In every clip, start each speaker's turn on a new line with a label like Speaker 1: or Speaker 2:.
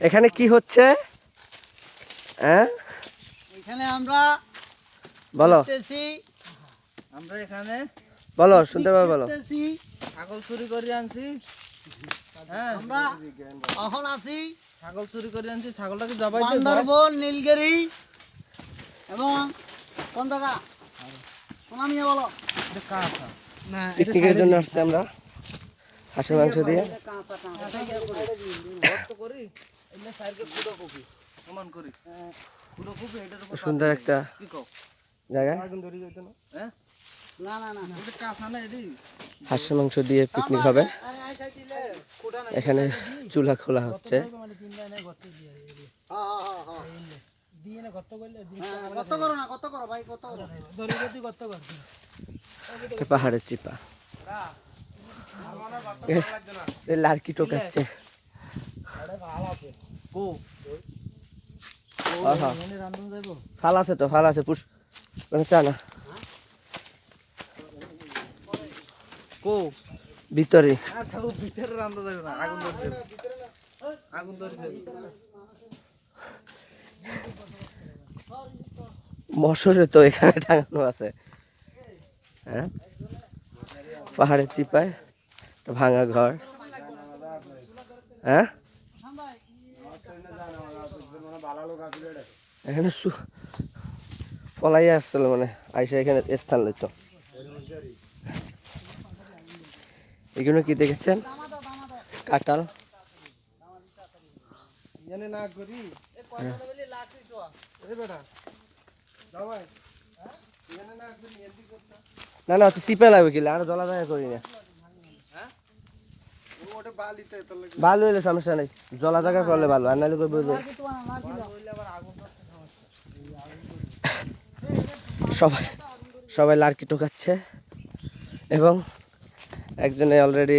Speaker 1: এখানে কি হচ্ছে? হ্যাঁ?
Speaker 2: এখানে আমরা
Speaker 1: বলো।
Speaker 3: আমরা এখানে
Speaker 1: বলো শুনতে পাবে বলো।
Speaker 3: ছাগল চুরি করে আনছি। হ্যাঁ।
Speaker 2: আমরা এখন আছি
Speaker 3: ছাগল চুরি করে আনছি। ছাগলটাকে জবাই
Speaker 2: বান্দরবন নীলগিরি এবং কোন জায়গা? সোনামিয়া বলো।
Speaker 1: পিকনিকের জন্য আসছি আমরা হাঁসের মাংস দিয়ে।
Speaker 3: উপর
Speaker 1: সুন্দর একটা জায়গা
Speaker 3: হ্যাঁ?
Speaker 2: না না না
Speaker 3: এটা কাঁচা না এডি?
Speaker 1: হাঁসের মাংস দিয়ে পিকনিক হবে। এখানে চুলা খোলা হচ্ছে।
Speaker 2: হ্যাঁ, হ্যাঁ, হ্যাঁ, হ্যাঁ। হ্যাঁ, কত করো না। কত করো ভাই কত করো
Speaker 1: একটা পাহাড়ের চিপা লার্কি টোকাচ্ছে। ফাল আছে তো ফাল আছে পুষ। মানে চা না।
Speaker 3: কো।
Speaker 1: ভিতরে।
Speaker 3: ভিতরে রান্ধা যাবে না আগুন ধরে আগুন ধরে
Speaker 1: মশরে তো এখানে টাঙানো আছে। হ্যাঁ? পাহাড়ের চিপায় ভাঙা ঘর। হ্যাঁ? এখানে পলাই আসছিল মানে আইসা এখানে স্থান লইত। এগুলো কি দেখেছেন? কাঁঠাল।
Speaker 3: এনে না করি। এ বেটা যাওয়াই এনে না
Speaker 1: চিপে লাগবে কি আর জলা জায়গা করি না। ভালো হইলে সমস্যা নেই। জলা জায়গা করলে ভালো আর নাহলে করবে সবাই সবাই লার্কি টোকাচ্ছে এবং একজনে অলরেডি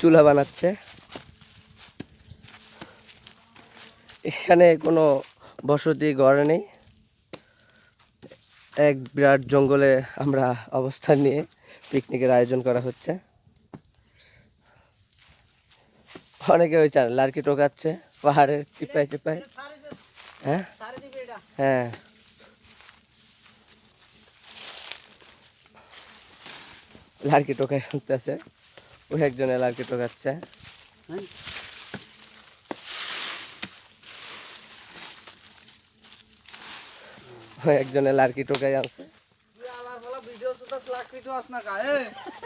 Speaker 1: চুলা বানাচ্ছে। এখানে কোনো বসতি গড়ে নেই। এক বিরাট জঙ্গলে আমরা অবস্থান নিয়ে পিকনিকের আয়োজন করা হচ্ছে। অনেকে ওই চান, লার্কি টোকাচ্ছে পাহাড়ের চিপায় চিপায়। হ্যাঁ? হ্যাঁ। লার্কি টোকাই ওই একজনে লার্কি টোকাচ্ছে ওই একজনে লার্কি টোকাই আছে
Speaker 3: दाखवितो असं नका ए!